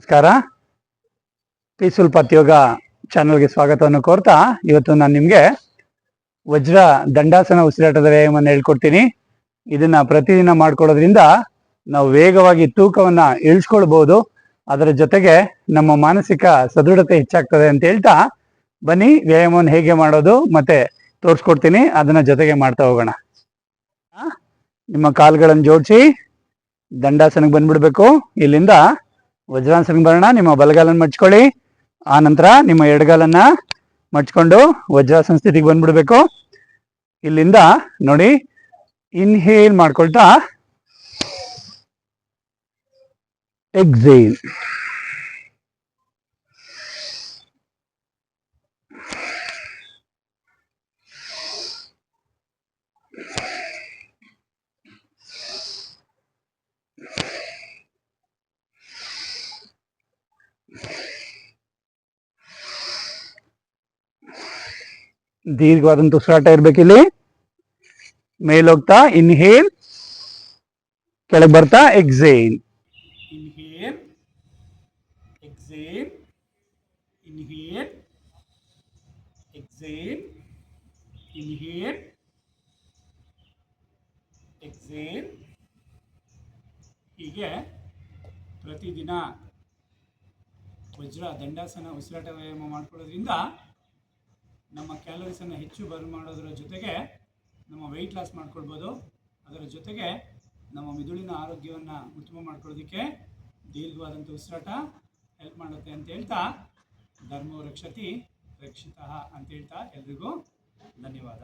ನಮಸ್ಕಾರ. ಪೀಸ್ಫುಲ್ ಪತ್ಯೋಗ ಚಾನಲ್ಗೆ ಸ್ವಾಗತವನ್ನು ಕೋರ್ತಾ ಇವತ್ತು ನಾನು ನಿಮಗೆ ವಜ್ರ ದಂಡಾಸನ ಉಸಿರಾಟದ ವ್ಯಾಯಾಮವನ್ನು ಹೇಳ್ಕೊಡ್ತೀನಿ. ಇದನ್ನ ಪ್ರತಿದಿನ ಮಾಡ್ಕೊಳ್ಳೋದ್ರಿಂದ ನಾವು ವೇಗವಾಗಿ ತೂಕವನ್ನ ಇಳಿಸ್ಕೊಳ್ಬಹುದು ಅದರ ಜೊತೆಗೆ ನಮ್ಮ ಮಾನಸಿಕ ಸದೃಢತೆ ಹೆಚ್ಚಾಗ್ತದೆ ಅಂತ ಹೇಳ್ತಾ ಬನ್ನಿ, ವ್ಯಾಯಾಮವನ್ನು ಹೇಗೆ ಮಾಡೋದು ಮತ್ತೆ ತೋರಿಸ್ಕೊಡ್ತೀನಿ. ಅದನ್ನ ಜೊತೆಗೆ ಮಾಡ್ತಾ ಹೋಗೋಣ. ನಿಮ್ಮ ಕಾಲುಗಳನ್ನು ಜೋಡಿಸಿ, ದಂಡಾಸನಕ್ಕೆ ಬಂದ್ಬಿಡ್ಬೇಕು. ಇಲ್ಲಿಂದ ವಜ್ರಾಸನಕ್ಕೆ ಬರೋಣ ನಿಮ್ಮ ಬಲಗಾಲನ್ನು ಮಡ್ಚ್ಕೊಳ್ಳಿ. ಆ ನಂತರ ನಿಮ್ಮ ಎಡಗಾಲನ್ನ ಮಡ್ಚ್ಕೊಂಡು ವಜ್ರಾಸನ ಸ್ಥಿತಿಗೆ ಬಂದ್ಬಿಡ್ಬೇಕು. ಇಲ್ಲಿಂದ ನೋಡಿ ಇನ್ಹೇಲ್ ಮಾಡ್ಕೊಳ್ತಾ ಎಕ್ಸೇಲ್ ದೀರ್ಘವಾದಂತ ಉಸಿರಾಟ ಇರ್ಬೇಕಿಲ್ಲಿ ಮೇಲೋಗ್ತಾ ಇನ್ಹೇಲ್ ಕೆಳಗೆ ಬರ್ತಾ exhale inhale exhale inhale exhale inhale, exhale ಹೀಗೆ ಪ್ರತಿದಿನ ವಜ್ರ ದಂಡಾಸನ ಉಸಿರಾಟ ವ್ಯಾಯಾಮ ಮಾಡ್ಕೊಳ್ಳೋದ್ರಿಂದ ನಮ್ಮ ಕ್ಯಾಲರೀಸನ್ನು ಹೆಚ್ಚು ಬರ್ನ್ ಮಾಡೋದರ ಜೊತೆಗೆ ನಮ್ಮ ವೆಯ್ಟ್ ಲಾಸ್ ಮಾಡ್ಕೊಳ್ಬೋದು. ಅದರ ಜೊತೆಗೆ ನಮ್ಮ ಮಿದುಳಿನ ಆರೋಗ್ಯವನ್ನು ಉತ್ತಮ ಮಾಡ್ಕೊಳ್ಳೋದಕ್ಕೆ ದೀರ್ಘವಾದಂಥ ಉಸಿರಾಟ ಹೆಲ್ಪ್ ಮಾಡುತ್ತೆ ಅಂತ ಹೇಳ್ತಾ ಧರ್ಮೋ ರಕ್ಷತಿ ರಕ್ಷಿತ ಅಂತ ಹೇಳ್ತಾ ಎಲ್ರಿಗೂ ಧನ್ಯವಾದ.